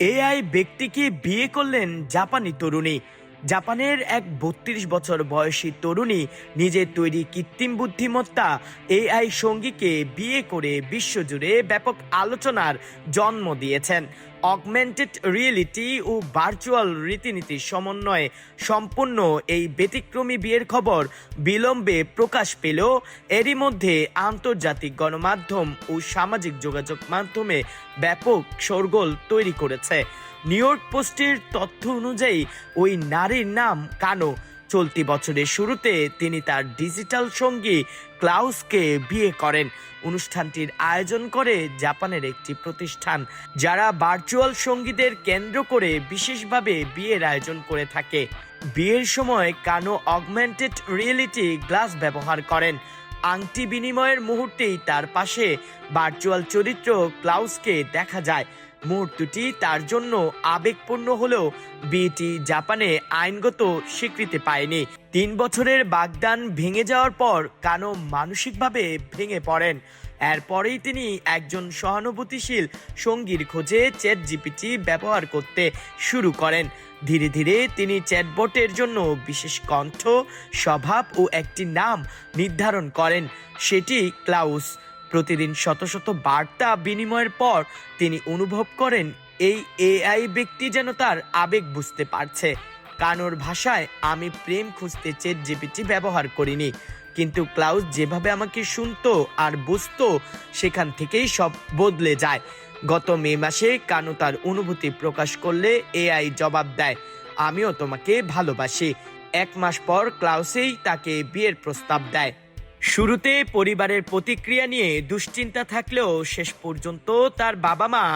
AI ব্যক্তিকে বিয়ে করলেন জাপানি তরুণী। জাপানের এক বত্রিশ বছর বয়সী তরুণী নিজের তৈরি কৃত্রিম বুদ্ধিমত্তা এআই সঙ্গীকে বিয়ে করে বিশ্বজুড়ে ব্যাপক আলোচনার জন্ম দিয়েছেন। অগমেন্টেড রিয়েলিটি ও ভার্চুয়াল রীতিনীতির সমন্বয়ে সম্পূর্ণ এই ব্যতিক্রমী বিয়ের খবর বিলম্বে প্রকাশ পেলেও এরই মধ্যে আন্তর্জাতিক গণমাধ্যম ও সামাজিক যোগাযোগ মাধ্যমে ব্যাপক শোরগোল তৈরি করেছে। নিউ ইয়র্ক পোস্টের তথ্য অনুযায়ী, ওই নারীর নাম কানো। চলতি বছরের শুরুতে তিনি তার ডিজিটাল সঙ্গী ক্লাউসকে বিয়ে করেন। অনুষ্ঠানটির আয়োজন করে জাপানের একটি প্রতিষ্ঠান, যারা ভার্চুয়াল সঙ্গীদের কেন্দ্র করে বিশেষভাবে বিয়ের আয়োজন করে থাকে। বিয়ের সময় কানো অগমেন্টেড রিয়েলিটি গ্লাস ব্যবহার করেন। আংটি বিনিময়ের মুহূর্তেই তার পাশে ভার্চুয়াল চরিত্র ক্লাউসকে দেখা যায়। মুহূর্তটি তার জন্য আবেগপূর্ণ হলেও বিয়েটি জাপানে আইনগত স্বীকৃতি পায়নি। তিন বছরের বাগদান ভেঙে যাওয়ার পর কানো মানসিকভাবে ভেঙে পড়েন। এরপরেই তিনি একজন সহানুভূতিশীল সঙ্গীর খোঁজে চ্যাট জিপিটি ব্যবহার করতে শুরু করেন। ধীরে ধীরে তিনি চ্যাটবটের জন্য বিশেষ কণ্ঠ, স্বভাব ও একটি নাম নির্ধারণ করেন। সেটি ক্লাউস। প্রতিদিন শত শত বার্তা বিনিময়ের পর তিনি অনুভব করেন এই এআই ব্যক্তি যেন তার আবেগ বুঝতে পারছে। কানোর ভাষায়, আমি প্রেম খুঁজতে চেট জিপিটি ব্যবহার করিনি। কিন্তু ক্লাউস যেভাবে আমাকে শুনতো আর বুঝতো, সেখান থেকেই সব বদলে যায়। গত মে মাসে কানু তার অনুভূতি প্রকাশ করলে এআই জবাব দেয়, আমিও তোমাকে ভালোবাসি। এক মাস পর ক্লাউসেই তাকে বিয়ের প্রস্তাব দেয়। শুরুতে পরিবারের প্রতিক্রিয়া নিয়ে দুশ্চিন্তা থাকলেও শেষ পর্যন্ত তার বাবা মা